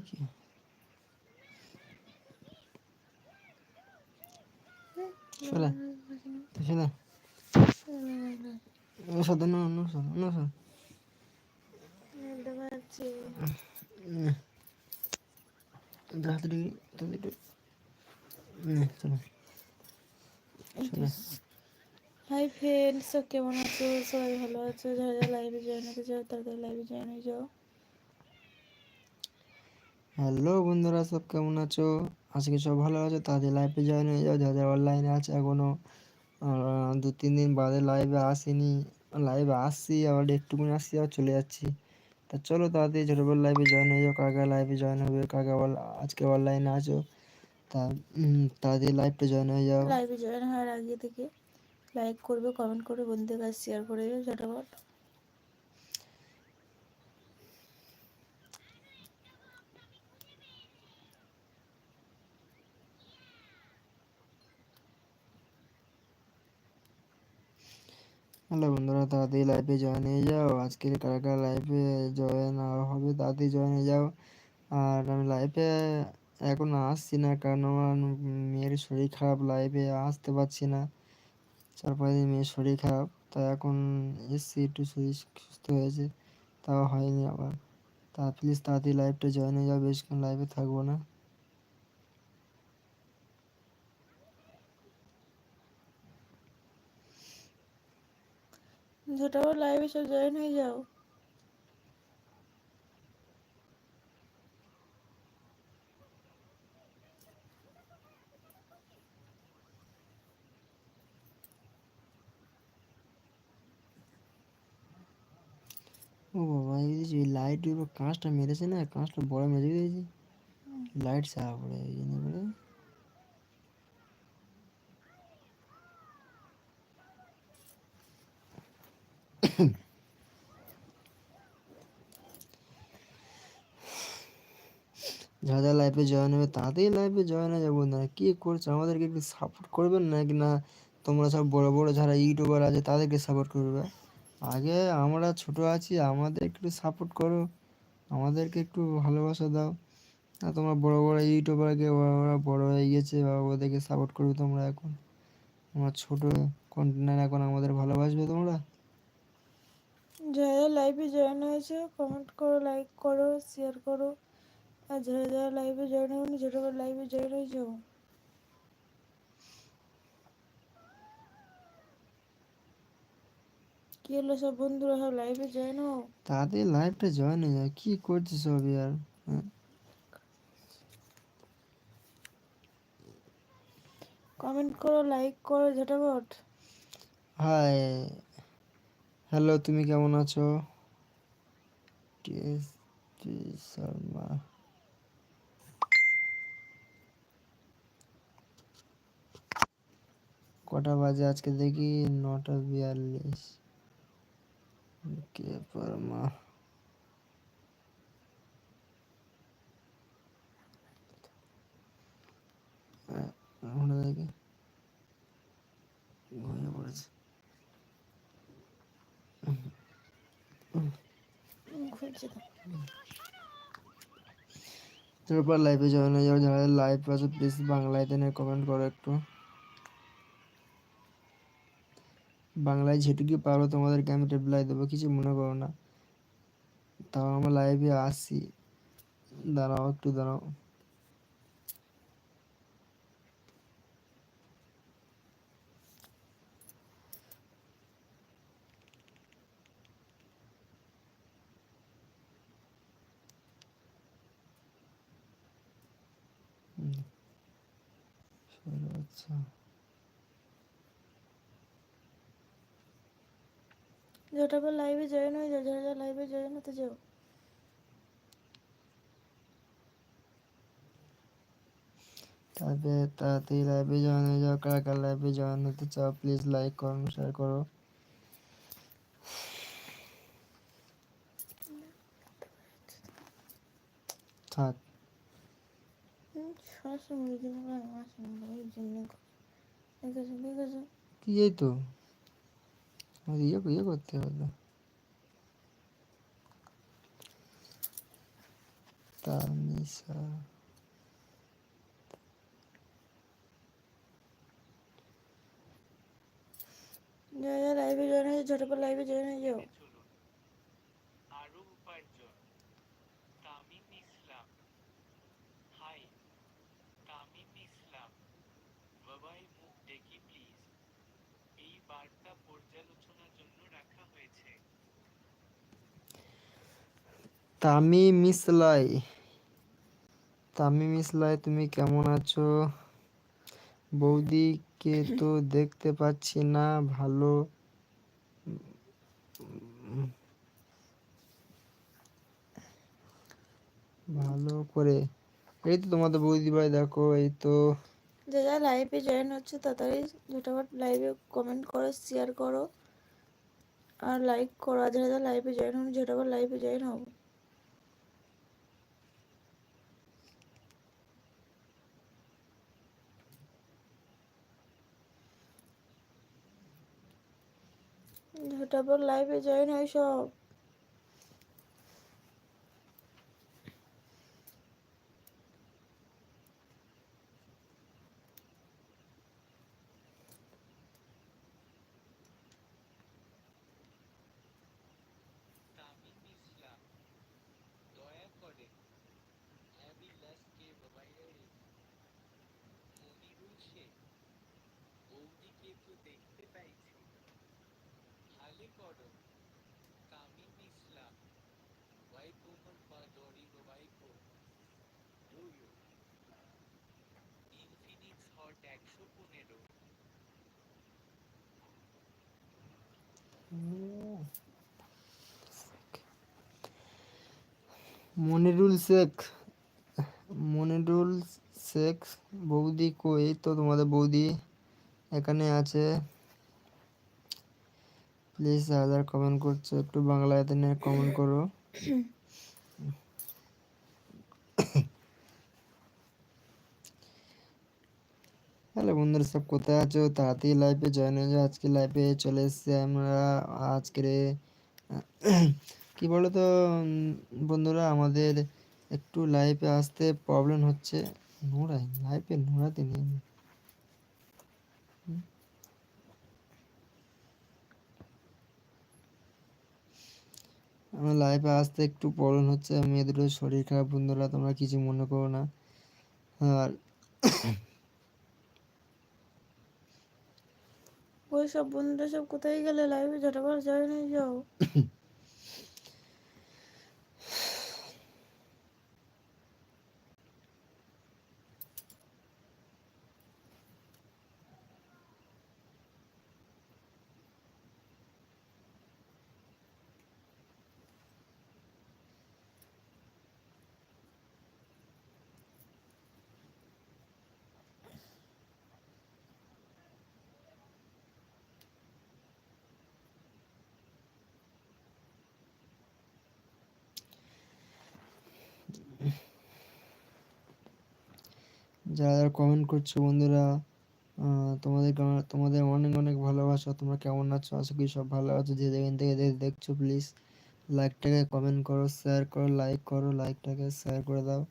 কি চলে চলে অনুসাদ না অনুসাদ অনুসাদ তাড়াতাড়ি তাড়াতাড়ি চলো চলো হাই ফ্রেন্ডস কেমন আছো সবাই ভালো আছো যারা যারা লাইভে জয়েন হতে চাও তাদের লাইভে জয়েন হয়ে যাও হ্যালো বন্ধুরা, সব কেমন আছো? আজকে সব ভালো আছো। তাদের লাইভে জয়েন হয়ে যাও। যাদের অনলাইনে আছে এখনও দু তিন দিন বাদে লাইভে আসিনি। লাইভে আসছি, আবার একটুকুনি আসছি, আবার চলে যাচ্ছি। তা চলো তাড়াতাড়ি ছোটবেলা লাইভে জয়েন হয়ে যাও। কাকা লাইভে জয়েন হবে কাকা আজকে অনলাইনে আছো? তা তাড়াতাড়ি লাইভটা জয়েন হয়ে যাও। লাইভে জয়েন হওয়ার আগে থেকে লাইক করবে কমেন্ট করবে, বন্ধুদের কাছে শেয়ার করে দেবে ঝটাপট হ্যালো বন্ধুরা তাড়াতাড়ি লাইভে জয়েন হয়ে যাও। আজকে কারা কারা লাইভে জয়েন হবে। তাড়াতাড়ি জয়েন হয়ে যাও। আর আমি লাইভে এখন আসছি না, কারণ আমার মেয়ের শরীর খারাপ। লাইভে আসতে পারছি না। চার পাঁচ দিন মেয়ের শরীর খারাপ। তাই এখন এসছি, একটু শরীর সুস্থ হয়েছে। তাও হয়নি আবার। তা প্লিজ তাড়াতাড়ি লাইভটা জয়েন হয়ে যাও। বেশিক্ষণ লাইভে থাকব না। ঝটাপট লাইভে সব জয়েন হয়ে যাও ও বাবা এই যে লাইট উপর কাঁচটা মেরেছে না কাঁচটা বড় মেরে দিয়েছে লাইট সারা পড়ে এই জন্য যারা যারা লাইফে জয়েন হবে তাড়াতাড়ি লাইফে জয়েন হয়ে যাব না কি করছ? আমাদেরকে একটু সাপোর্ট করবেন নাকি না? তোমরা সব বড় বড় যারা ইউটিউবার আছে, তাদেরকে সাপোর্ট করবে। আগে আমরা ছোট আছি আমাদের একটু সাপোর্ট করো। আমাদেরকে একটু ভালোবাসা দাও। না তোমরা বড় বড় ইউটিউবারকে ওরা বড় হয়ে গেছে বা ওদেরকে সাপোর্ট করবে তোমরা এখন। আমরা ছোট কন্টেন্ট এখন আমাদের ভালোবাসবে তোমরা। যারা লাইভে জয়েন হয়েছে কমেন্ট করো লাইক করো শেয়ার করো। আর যারা যারা লাইভে জয়েন হয়নি ঝটাপট লাইভে জয়েন হয়ে যাও কি হলো সব বন্ধুরা সব লাইভে জয়েন হও? তাদের লাইফটা জয়েন হয়ে যায় কি করছে সব হ্যাঁ। কমেন্ট করো লাইক করো ঝটাপট। হাই হ্যালো, তুমি কেমন আছো? শর্মা। কটা বাজে আজকে দেখি? নটা বিয়াল্লিশ। কে পরমা? ওখানে দেখি। ঘুমিয়ে পড়েছে খুঁজছে তো। তারপর লাইভে জয়েন হয়ে যাও, যারা লাইভ আছে প্লিজ বাংলায় তেনে কমেন্ট করো একটু। বাংলায় যেটুকু পারো, তোমাদেরকে আমি রিপ্লাই দেবো, কিছু মনে করো না। তাও আমরা লাইভে আসি। দাঁড়াও, একটু দাঁড়াও। আচ্ছা। ঝটাপট লাইভে জয়েন হয়ে যাও যারা যারা লাইভে জয়েন হতে যাও তারপরে তাড়াতাড়ি লাইভে জয়েন হয়ে যাও কারা কারা লাইভে জয়েন হতে চাও প্লিজ লাইক করো শেয়ার করো। থাক। সরাসরি মুরগি মারা আসে না ওই জন্য দেখেছ দেখেছ কি এই তো আমাদের ইয়ে ইয়ে করতে হবে তো তানিশা যারা যারা লাইভে জয়েন হয়েছে ঝটপট লাইভে জয়েন হয়ে যাও চলুন আরও উপার্জন তামিম ইসলাম হাই তামিম ইসলাম বাবাই মুখ দেখি প্লিজ এই বার্তা পর্যালোচনার জন্য রাখা হয়েছে তামিম ইসলাই। তামিম ইসলাই, তুমি কেমন আছো? বৌদিকে তো দেখতে পাচ্ছি না, ভালো। ভালো করে। এই তো তোমাদের বৌদি ভাই, দেখো, এই তো। যে যারা লাইভে জয়েন হচ্ছে তাড়াতাড়ি ঝটপট লাইভে কমেন্ট করো শেয়ার করো। আর লাইক করো, আর যারা লাইভে জয়েন হন ঝটপট লাইভে জয়েন হও পর লাইভে জয়েন হয় সব তামিম ইসলাম দয়া করে অ্যাবিলাসকে বাবাইয়ের মনিরুল শেখ বৌদিকে তো দেখতে পাইছি ভালে করো তামিম ইসলাম ভাই তোমার পা দড়ি বাবাই কো ইউ ইনফিনিক্স হট একশো পনেরো মনিরুল শেখ মনিরুল শেখ বৌদি কই? তো তোমাদের বৌদি এখানে আছে। প্লিজ যারা কমেন্ট করছ, একটু বাংলাতে নিয়ে কমেন্ট করো। হ্যালো বন্ধুরা, সব কোথায় আছো? তাড়াতাড়ি লাইভে জয়েন হয়ে আজকে লাইভে চলে এসেছি আমরা। আজকের কি বলো তো বন্ধুরা আমাদের একটু লাইফে আসতে প্রবলেম হচ্ছে। নোড়াই লাইভে নোড়াতে নেই। আমি। আমার লাইফে আসতে একটু প্রবলেম হচ্ছে। মেয়েদের শরীর খারাপ বন্ধুরা তোমরা কিছু মনে করো না। আর ওই সব বন্ধুরা সব কোথায় গেলে? লাইভে ঝটপট জয়েন হয়ে যাও। যারা যারা কমেন্ট করছ বন্ধুরা তোমাদের তোমাদের অনেক অনেক ভালোবাসা, তোমরা কেমন আছো? আশা করি সব ভালো আছো। যে যেখান থেকে দেখছ প্লিজ লাইকটাকে কমেন্ট করো শেয়ার করো লাইক করো লাইকটাকে শেয়ার করে দাও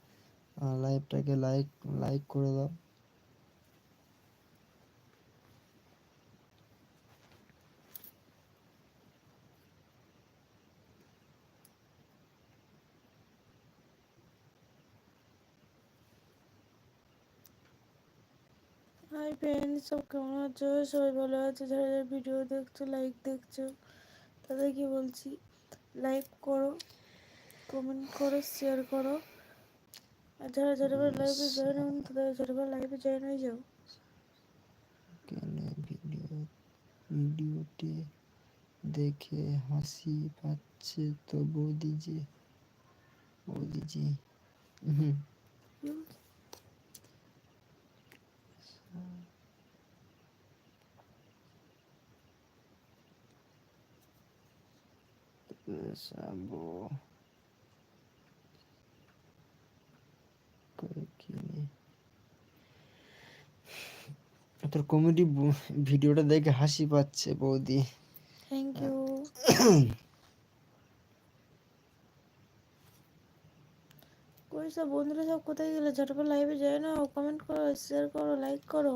লাইভটাকে লাইক লাইক করে দাও। হাই ফ্রেন্ড সব কেমন আছো? সবাই ভালো আছে? যারা যারা ভিডিও দেখছ লাইক দেখছ তাদেরকে বলছি লাইক করো কমেন্ট করো শেয়ার করো। আর যারা যারা লাইভে জয়েন হন তাদের যারা লাইভে জয়েন হয়ে যাও। কেন ভিডিও ভিডিওটি দেখে হাসি পাচ্ছে তো বৌদিজি? বৌদিজি হুম। কিনে তোর কমেডি ভিডিওটা দেখে হাসি পাচ্ছে বৌদি। থ্যাংক ইউ কই সব বন্ধুরা সব কোথায় গেলে? ঝটপট লাইভে যায় না কমেন্ট করো শেয়ার করো লাইক করো।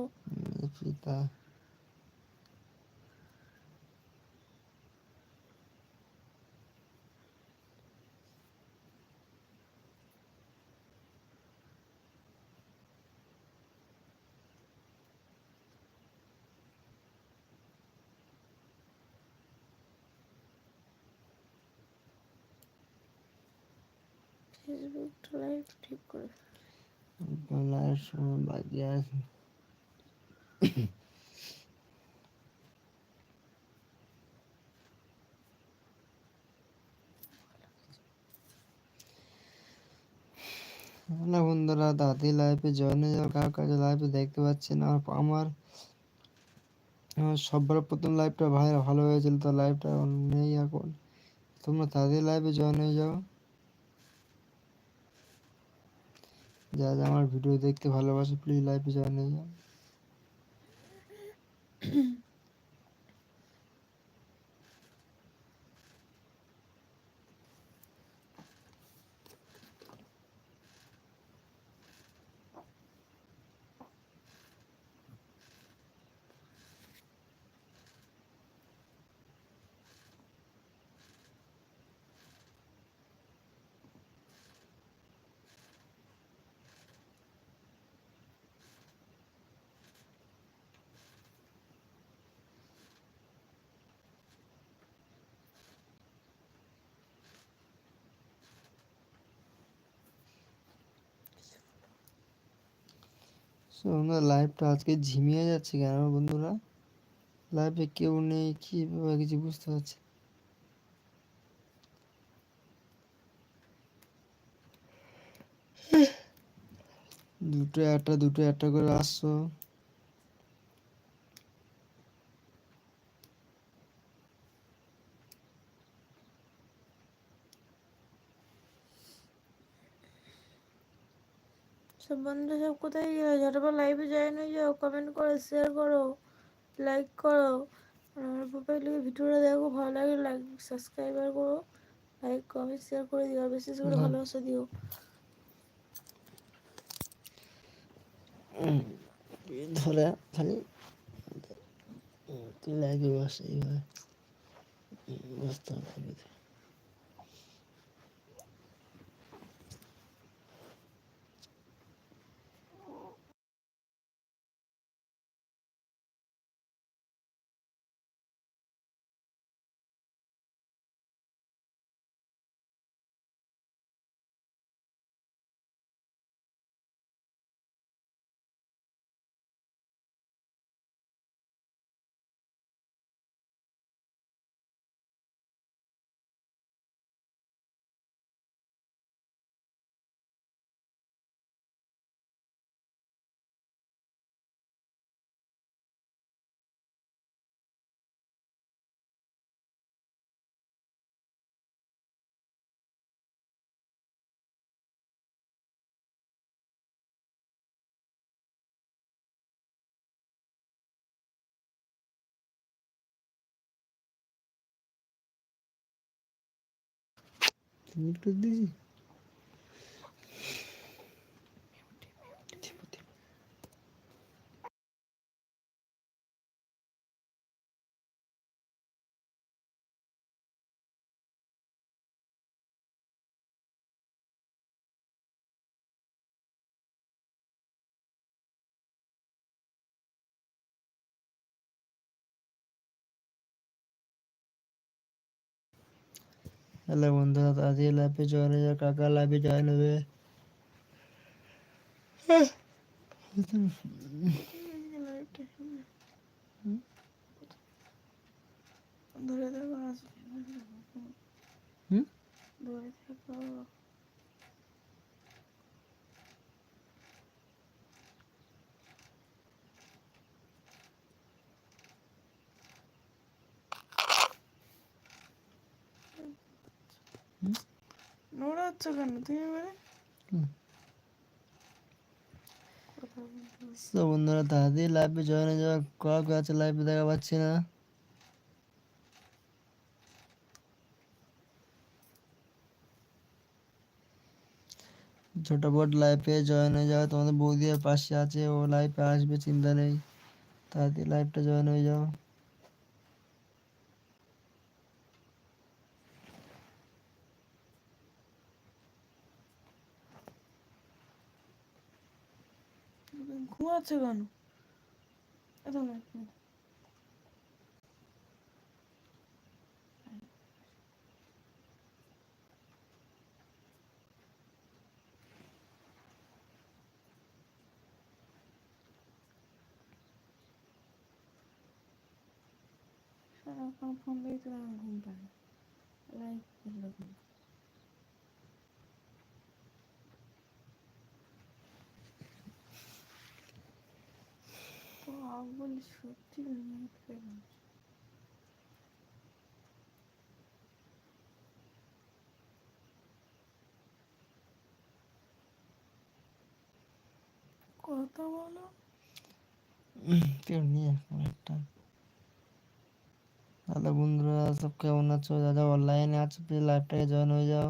পিতা ফেসবুকটা লাইভ ঠিক করে সময় বাকি আছে। বন্ধুরা, দাদি লাইভে জয়েন হয়ে যাও কার কাছে লাইভে দেখতে পাচ্ছি না আমার আমার সবার প্রথম লাইভটা ভাই ভালো হয়েছিল, তো লাইভটা নেই এখন। তোমরা তাদের লাইভে জয়েন হয়ে যাও। যা যা আমার ভিডিও দেখতে ভালোবাসে প্লিজ লাইভে জয়েন হয়ে যাও So, আমাদের লাইভটা আজকে ঝিমিয়ে যাচ্ছে কেন বন্ধুরা? লাইভে কেউ নেই কি কিছু বুঝতে পারছি দুটো একটা দুটো একটা করে আসছো। সব বন্ধুরা সব কোথায় গেলে? ঝটপট লাইভে জয়েন হয়ে যাও কমেন্ট করো শেয়ার করো লাইক করো। আমার প্রোফাইলে ভিডিওটা দেখো ভালো লাগে লাইক সাবস্ক্রাইবার করো লাইক কমেন্ট শেয়ার করে দিও আর বিশেষ করে। ভালোবাসা দিও। ধরে খালি লাইভে বস এইভাবে। বসতে হবে। একটু দিছি হ্যালো বন্ধুরা তাদের লাইভে জয়েন হয়ে যাও কাকা লাইভে জয়েন হবে ধরে থাকো আসবে হুম? ধরে থাকো হুম? নোড়াচ্ছ কেন? তুমি এবারে? বন্ধুরা তাদের লাইভে জয়েন হয়ে যাও কাউকে আছে লাইভে দেখা পাচ্ছি না। ছোট বোট লাইফে জয়েন হয়ে যাও, তোমাদের বৌদির পাশে আছে, ও লাইফে আসবে, চিন্তা নেই। তাড়াতাড়ি লাইফটা জয়েন হয়ে যাও। hatırlamıyorum. Hatırlamıyorum. Shut up, I'm from để ground, I'm back. I like the look. বলি সত্যি কথা বলো। কেউ নিয়ে এখন একটা। হ্যালো বন্ধুরা সব কেমন আছো? যারা অনলাইনে আছো প্লিজ লাইভটাকে জয়েন হয়ে যাও।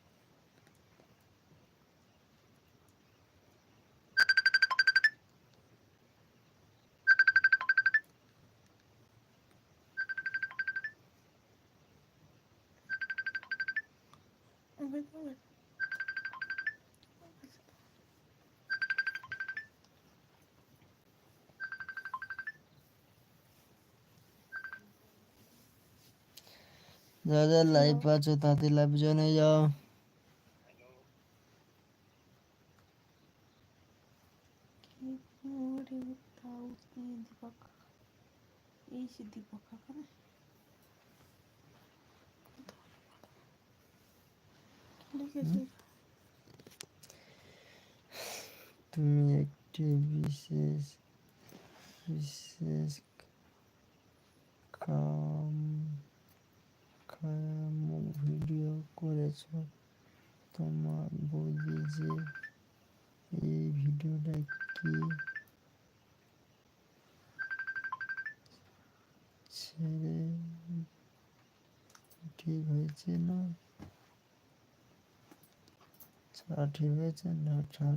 যারা যারা লাইভ আছো তাড়াতাড়ি লাইভ হয়ে যাও। তুমি একটি বিশেষ বিশেষ কাম ভিডিও করেছ। তোমার বৌদি যে এই ভিডিওটা কি ছেড়ে ঠিক হয়েছে না? ঠিক হয়েছে না?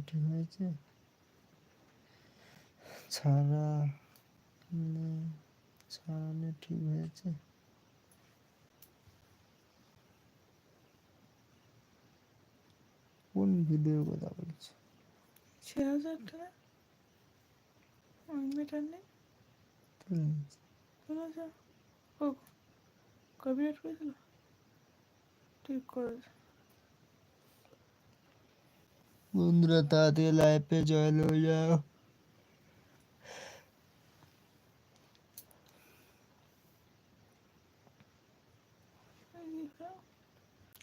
ঠিক হয়েছে? ছাড়া ছাড়ানো ঠিক হয়েছে? কোন ভিডিওর কথা বলছো ছ হাজার টাকা মিটার নেই বলেছে ও কবি রেট করেছিল ঠিক করেছে বন্ধুরা তাড়াতাড়ি লাইভে জয়েন হয়ে যাও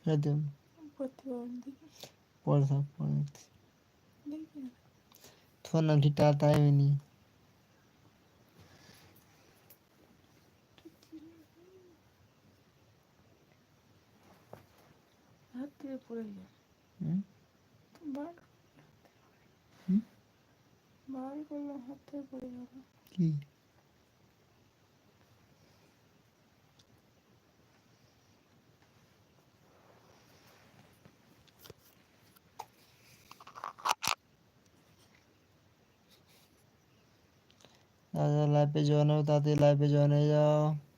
একদম প্রতিবন্ধী পরে থাক পরে দেখছি দেখি তোমার নাম ঠিক টাটা টাইমে হাত থেকে পড়ে গেল হুম বার হুম? বার করলাম হাত থেকে